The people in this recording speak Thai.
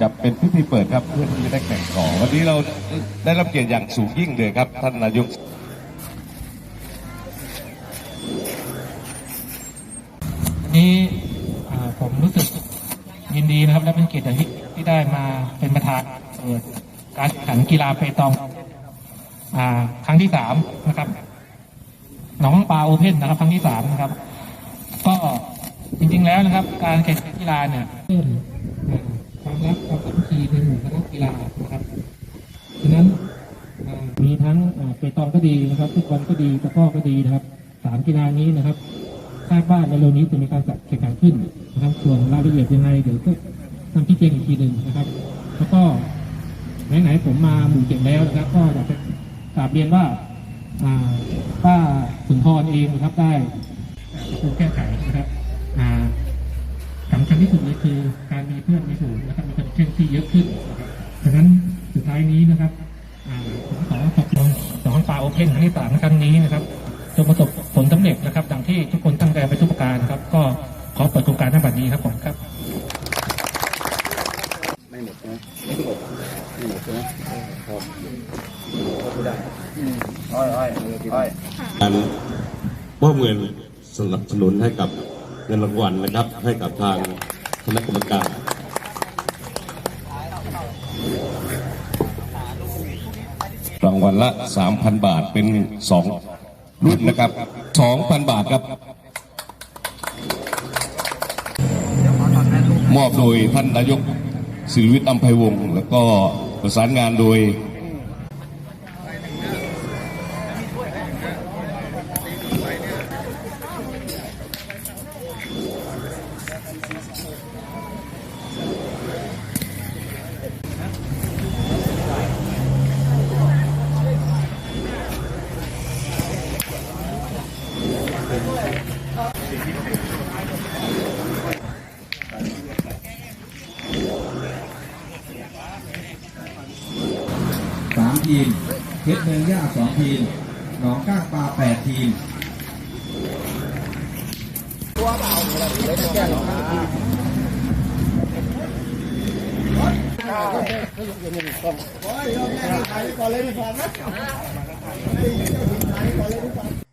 จะเป็นพิธีเปิดครับเพื่อที่จะได้แข่งต่อวันนี้เราได้รับเกียรติอย่างสูงยิ่งเลยครับ ท่านนายกนี้ผมรู้สึกยินดีนะครับและเป็นเกียรติที่ที่ได้มาเป็นประธานเปิดการแข่งขันกีฬาเปตองครั้งที่สามนะครับหนองปลาโอเพ่นนะครับ ครั้งที่สามนะครับ ก็จริงๆแล้วนะครับ การแข่งขันกีฬาเนี่ย เพิ่มอ่าความรักความสามัคคีในหมู่คณะกีฬานะครับฉะนั้นมีทั้งเปตองก็ดีนะครับฟุตบอลก็ดีตะกร้อก็ดีนะครับสามกีฬานี้นะครับคาดว่าในเร็วนี้จะมีการจัดแข่งขันขึ้นนะครับ ส่วนรายละเอียดยังไงเดี๋ยวก็ทำที่แจงอีกทีหนึ่งนะครับ แล้วก็ไหนๆผมมาหมู่เจ็ดแล้วนะครับ ก็อยากจะกราบเรียนว่าป้าสุนทรเองนะครับได้ปรับปรุงแก้ไขนะครับ ที่สุดเลยคือการมีเพื่อนมีฝูงนะครับมีคนเชื่อที่เยอะขึ้นดังนั้นสุดท้ายนี้นะครับผมขอขอบคุณสองปลาโอเพนครั้งที่สามครั้งนี้นะครับจงประสบผลสำเร็จนะครับดังที่ทุกคนตั้งใจไปทุกประการนะครับ ก็ขอเปิดโครงการในบัดนี้ครับผมครับ ไม่หมดใช่ไหมไม่หมดไม่หมดใช่ไหมครับก็ได้อ้อยอ้อยอ้อยการมอบเงินสนับสนุนให้กับ เงินรางวัลนะครับ ให้กับทางคณะกรรมการรางวัลละ 3,000 บาทเป็น 2 รุ่นนะครับ 2,000 บาทครับ มอบโดยท่านนายกศิริวิทย์อัมไพวงศ์แล้วก็ประสานงานโดย สามทีม เพชรเมืองย่าสองทีม หนองก้างปลาแปดทีมก่อนเลยดีกว่านะ